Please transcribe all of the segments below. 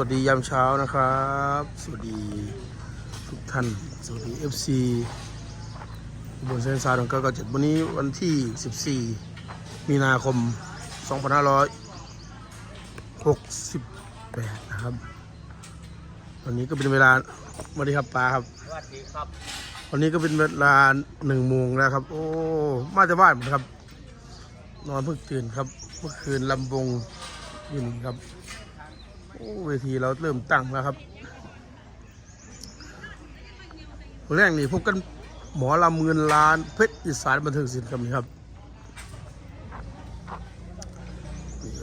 วัสดียามเช้านะครับ สวัสดีทุกท่าน สวัสดี FC บนเส้นสายของเก้าเก้าเจ็ดวันนี้วันที่ 14 มีนาคม 2568 นะครับ วันนี้ก็เป็นเวลาสวัสดีครับป้าครับ สวัสดีครับ วันนี้ก็เป็นเวลาหนึ่งโมงแล้วครับ โอ้ มาจากบ้านหมดครับ นอนเพิ่งตื่นครับ เมื่อคืนลำวงอยู่นี่ครับ โอ้เวทีเราเริ่มตั้งแล้วครับแรกนี่พบกันหมอลำเงินล้านเพชรอีสานบันเทิงศิลป์ครับนี่ครับ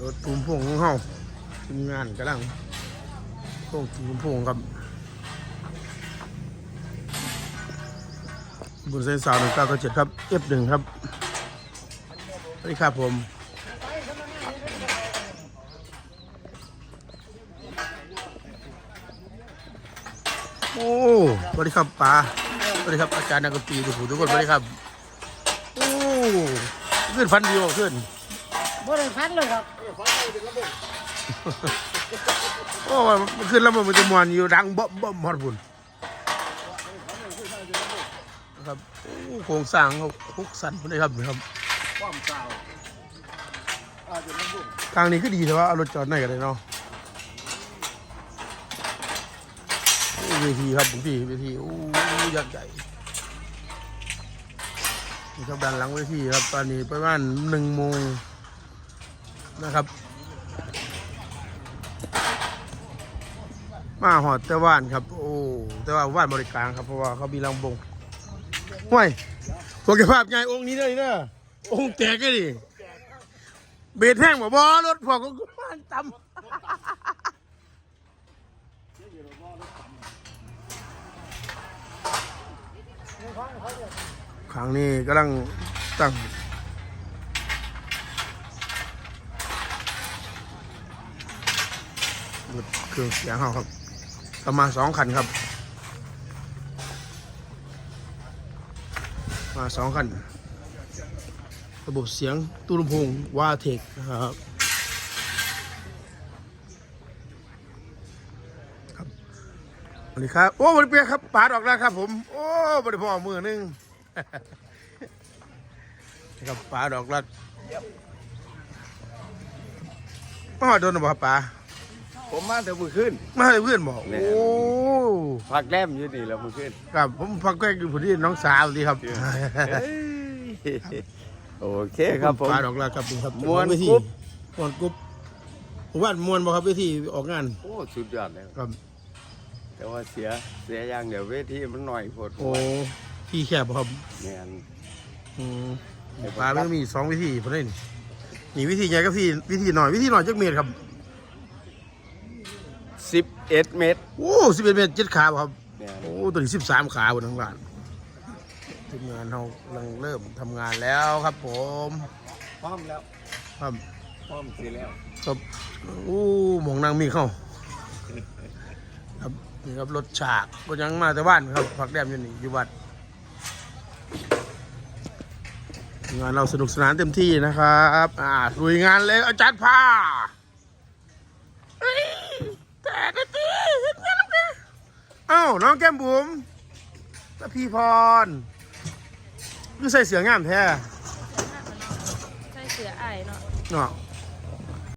รถตูมพวงของเฮาทีมงานกำลังพวงตูมพวงครับบุญเส้นสาวหนึ่งเก้าเก้าเจ็ดครับ F หนึ่งครับสวัสดีครับผม โอ้สวัสดีครับป๋าสวัสดีครับอาจารย์นักดนตรีทุกผู้ทุกคนสวัสดีครับ โอ้ขึ้นฟันดีกว่าขึ้นบริพันเลยครับโอ้มันขึ้นแล้วมันจะมวนอยู่ดังบ่บ่มอดบุญนะครับโอ้โครงสร้างเขาคุกสันพุ่นเลยครับนี่ครับความเศร้าอาจจะมันบุกทางนี้ก็ดีแต่ว่าเอารถจอดไหนกันเลยเนาะโอ้ เวทีครับผมพี่เวทีโอ้ยักษ์ใหญ่นี่ครับด้านหลังเวทีครับตอนนี้ประมาณหนึ่งโมงนะครับมาหอดแต่ว่านครับ โอ้แต่ว่าว่านบริการครับเพราะว่าเขามีลำบงห่วยสุขภาพไงองค์นี้เลยเนอะองค์แตกเลยดิเบรดแห้งบ่บอรถพวกก็บ้านต่ำ ครั้งนี้กำลังตั้งเครื่องเสียงเขาครับประมาณสองคันครับ มาสองคัน ระบบเสียงตู้ลำโพงวาเทคนะครับครับสวัสดีครับ โอ้บริเปียครับปาดออกแล้วครับผม โอ้บริพอมือหนึ่ง นะครับปาดออกแล้วมาโดนหรือเปล่าครับปาผมมาแต่มือขึ้น มาให้เพื่อนบอก แน่ โอ้พักแรมอยู่นี่แล้วมือขึ้นครับผมฟังแกล้งอยู่พอดีน้องสาวดีครับโอเคครับผมปาดออกแล้วครับผมครับม่วนเวทีกรุ๊ป มวนกรุ๊ปผมว่ามวนบ่ครับเวทีออกงานโอ้สุดยอดแล้วครับ แต่ว่าเสียเสียอย่างเดียวเวทีมันหน่อยโพดโอ้ ที่แคบบ่ครับแม่นอืมปลามันมีสองวิธีพอได้นี่นี่วิธีใหญ่กับวิธีวิธีหน่อยวิธีหน่อยจักเมตรครับสิบเอ็ดเมตรโอ้สิบเอ็ดเมตรเจ็ดขาบ่ครับแม่นโอ้ตัวนี้สิบสามขาบนทั้งร้านทีมงานเรากำลังเริ่มทำงานแล้วครับผมพร้อมแล้วครับพร้อมสิแล้วครับโอ้หมองนางมีเข้าครับนี่ครับรถฉากก็ยังมาแต่บ้านครับพักแรมอยู่นี่อยู่วัด งานเราสนุกสนานเต็มที่นะครับอ่าลุยงานเลยอาจารย์พาเอ้ยแต่ได้ตีเห็นงานน้ำเด้อเอ้าน้องแก้มบุ๋มตะพี่พรคือใส่เสืองามแท้ใส่เสือไอายเนาะเนาะ